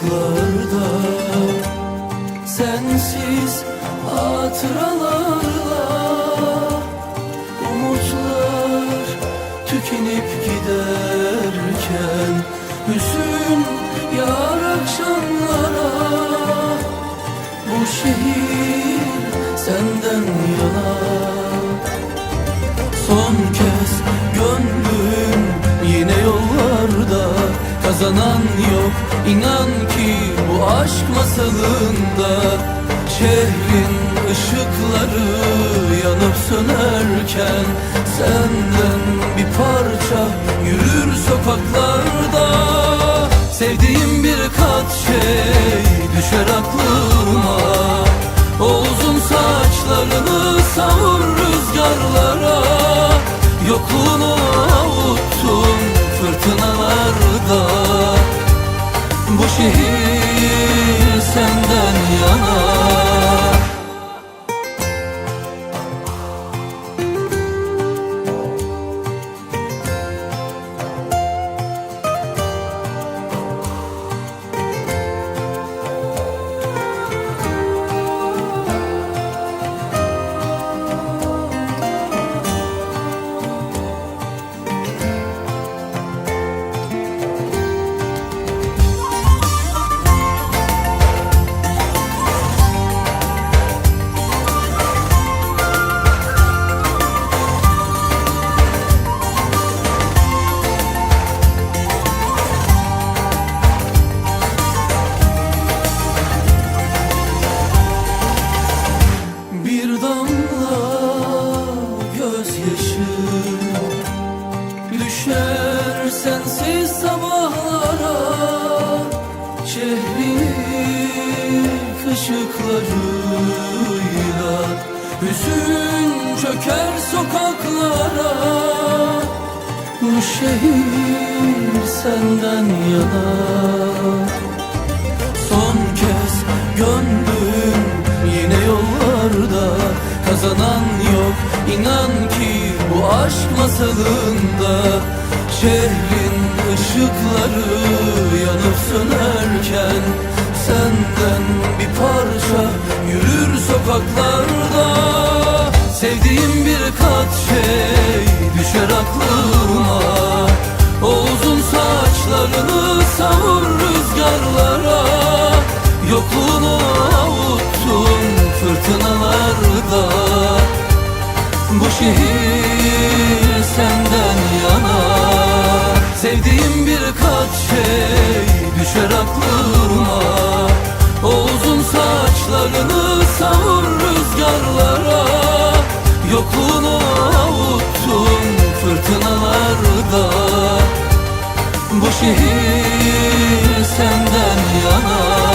sokaklarda Sensiz hatıralarla Umutlar tükenip giderken Hüzün yar akşamlara Bu şehir senden yana. Son kez gönlüm yine yollarda Kazanan yok. İnan ki bu aşk masalında Şehrin ışıkları yanıp sönerken Senden bir parça yürür sokaklarda. Sevdiğim bir kat şey düşer aklıma. O uzun saçlarını savur rüzgarlara. Yokluğunu şehir senden yana ışıklarıyla Hüzün çöker sokaklara. Bu şehir senden yana. Son kez gönlüm yine yollarda. Kazanan yok inan ki bu aşk masalında. Şehrin ışıkları yanıp sönerken Senden bir parça yürür sokaklarda. Sevdiğim bir kat şey düşer aklıma O uzun saçlarını savur rüzgarlara. Yokluğunu avuttun fırtınalarda. Bu şehir senden yana. Sevdiğim bir kat şey düşer aklıma fırtınalarda Bu şehir senden yana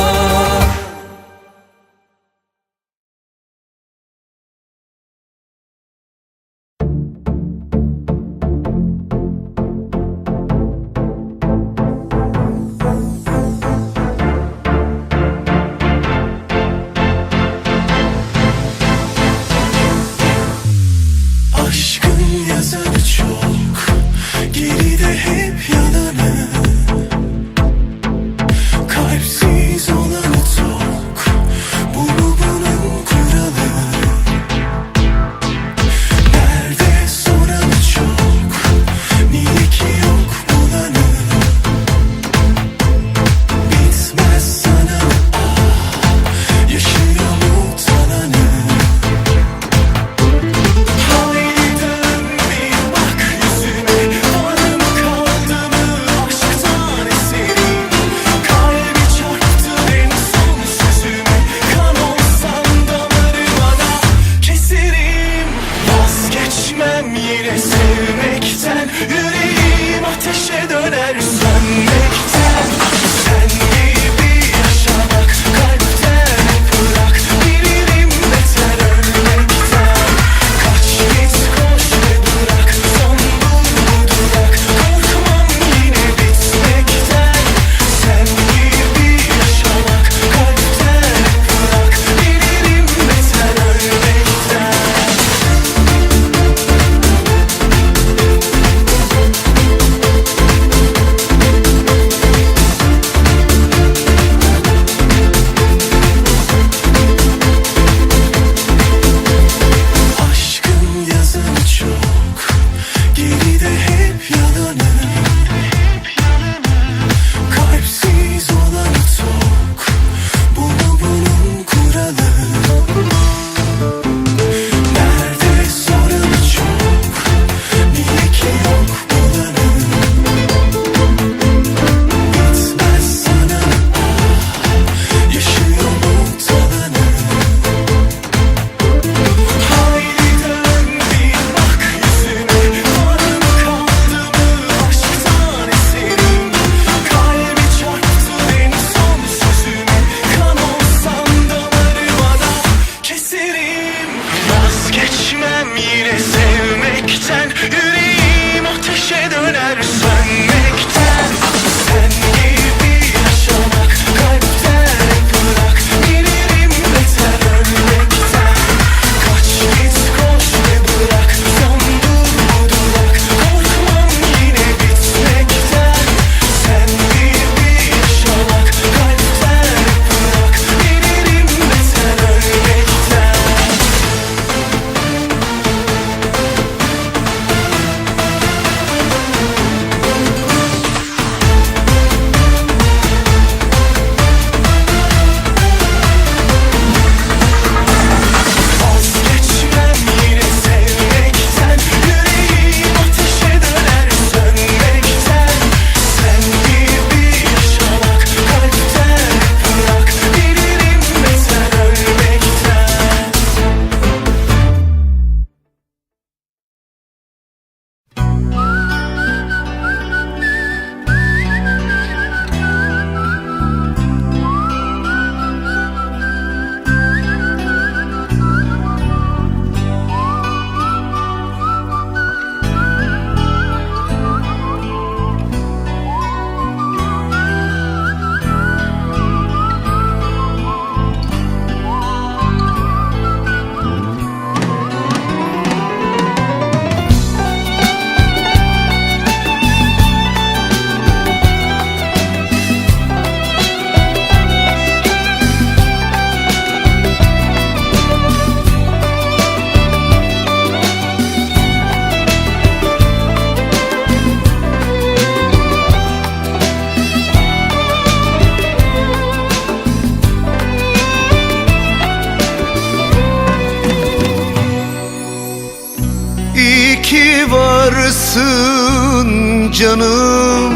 varsın canım?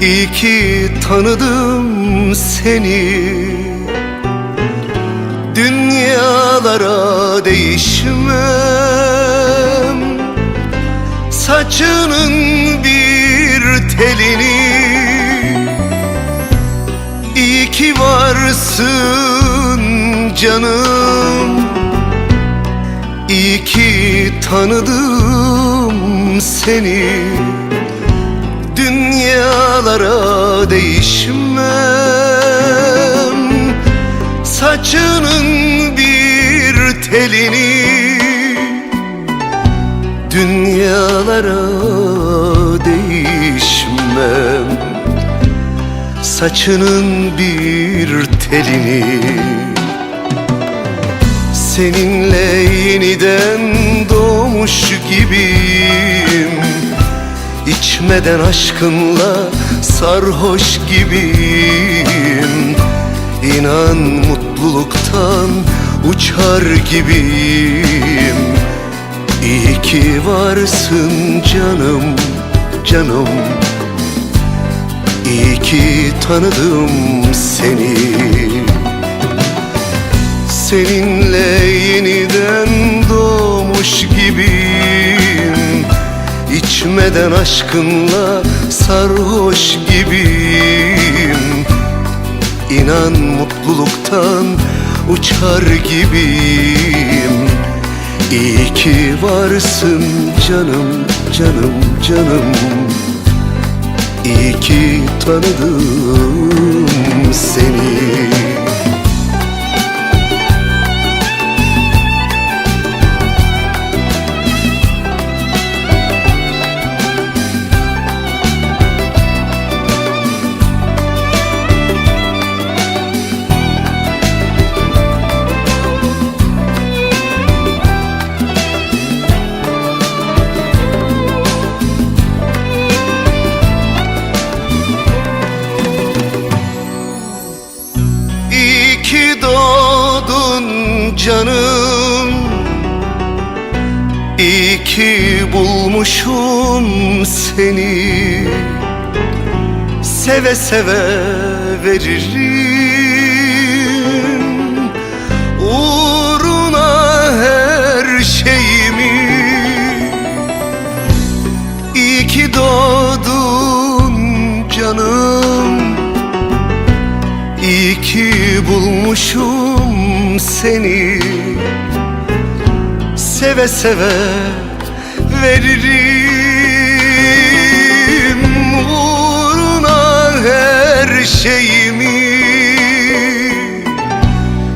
İyi ki tanıdım seni. Dünyalara değişmem. Saçının bir telini. İyi ki varsın canım tanıdım seni. Dünyalara değişmem. Saçının bir telini. Dünyalara değişmem. Saçının bir telini. Seninle yeniden doğmuş gibiyim. İçmeden aşkınla sarhoş gibiyim. İnan mutluluktan uçar gibiyim. İyi ki varsın canım, canım. İyi ki tanıdım seni. Seninle yeniden doğmuş gibiyim. İçmeden aşkınla sarhoş gibiyim. İnan mutluluktan uçar gibiyim. İyi ki varsın canım, canım, canım. İyi ki tanıdım seni bulmuşum seni Seve seve veririm. Uğruna her şeyimi İyi ki doğdun canım. İyi ki bulmuşum seni Seve seve veririm. Uğruna her şeyimi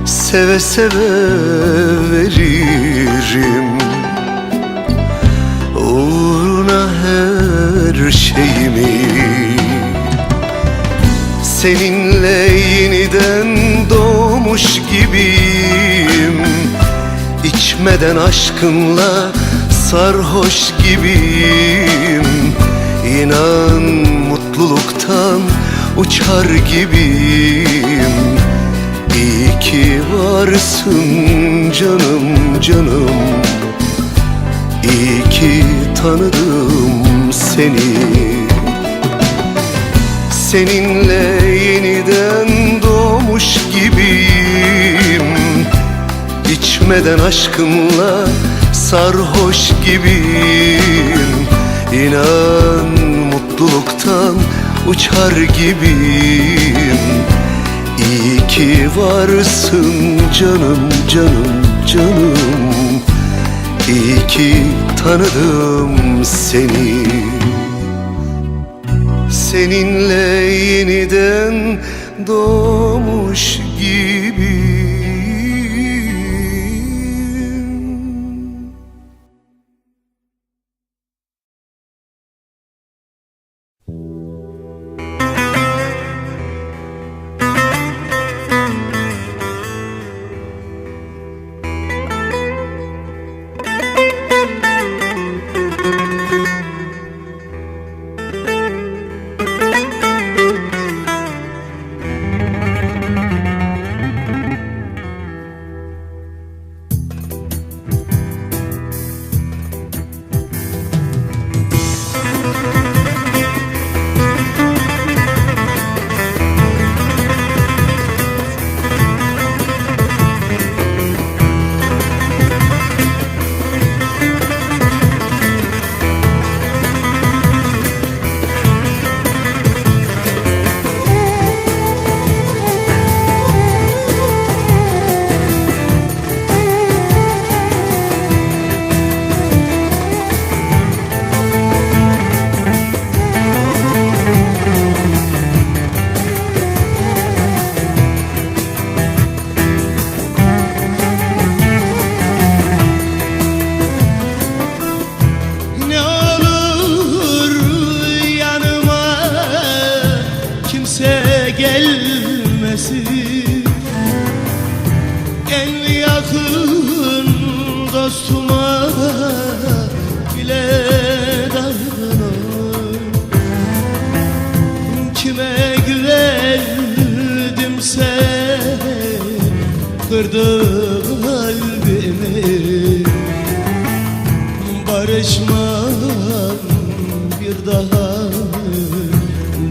Seve seve veririm. Uğruna her şeyimi Seninle yeniden doğmuş gibiyim. İçmeden aşkınla sarhoş gibiyim. İnan mutluluktan uçar gibiyim. İyi ki varsın canım canım. İyi ki tanıdım seni. Seninle yeniden doğmuş gibiyim. İçmeden aşkınla sarhoş gibiyim. İnan mutluluktan uçar gibiyim. İyi ki varsın canım canım canım. İyi ki tanıdım seni. Seninle yeniden doğmuş yakın dostuma bile davranamam Kime güvendimse kırdım kalbimi. Barışmam bir daha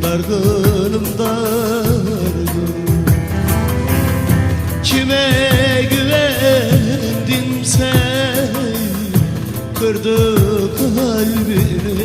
dargınım dargın Kime Kırdı kalbimi